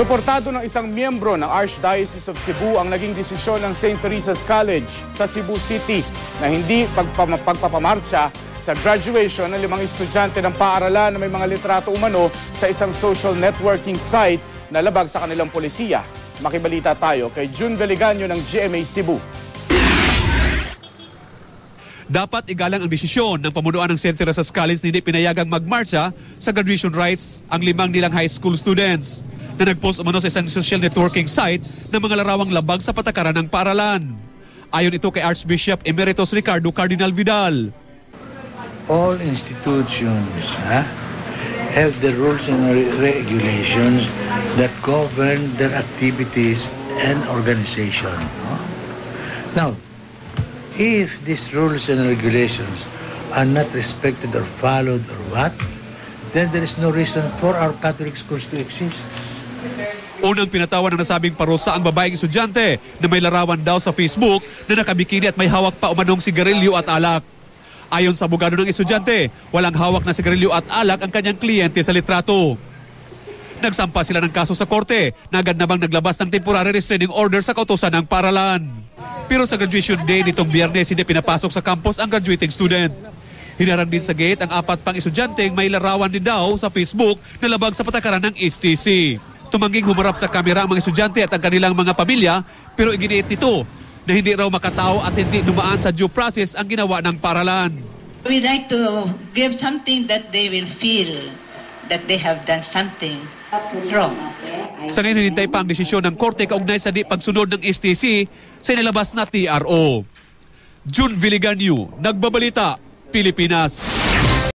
Suportado ng isang miyembro ng Archdiocese of Cebu ang naging desisyon ng St. Teresa's College sa Cebu City na hindi pagpama- pagpapamarcha sa graduation ng limang estudyante ng paaralan na may mga litrato umano sa isang social networking site na labag sa kanilang polisiya. Makibalita tayo kay June Veliganyo ng GMA Cebu. Dapat igalang ang desisyon ng pamunuan ng St. Teresa's College na hindi pinayagang magmarcha sa graduation rights ang limang nilang high school students na nagpost umano sa isang social networking site ng mga larawang labag sa patakaran ng paaralan. Ayon ito kay Archbishop Emeritus Ricardo Cardinal Vidal. all institutions huh, have the rules and re- regulations that govern their activities and organization. no? Now, if these rules and regulations are not respected or followed or what, then there is no reason for our Catholic schools to exist. Unang pinatawan ng nasabing parusa ang babaeng estudyante na may larawan daw sa Facebook na nakabikini at may hawak pa umanong sigarilyo at alak. Ayon sa abogado ng estudyante, walang hawak na sigarilyo at alak ang kanyang kliyente sa litrato. Nagsampa sila ng kaso sa korte na agad namang naglabas ng temporary restraining order sa kautosan ng paralan. Pero sa graduation day nitong biyernes, hindi pinapasok sa campus ang graduating student. Hinarang din sa gate ang apat pang estudyanteng may larawan din daw sa Facebook na labag sa patakaran ng STC. Tumangging humarap sa kamera ang mga estudyante at ang kanilang mga pamilya pero iginiit nito na hindi raw makatao at hindi dumaan sa due process ang ginawa ng paralan. We like to give something that they will feel that they have done something wrong. Sa ngayon, hinintay pa ang desisyon ng korte kaugnay sa di pagsunod ng STC sa inilabas na TRO. June Viliganyo, Nagbabalita, Pilipinas.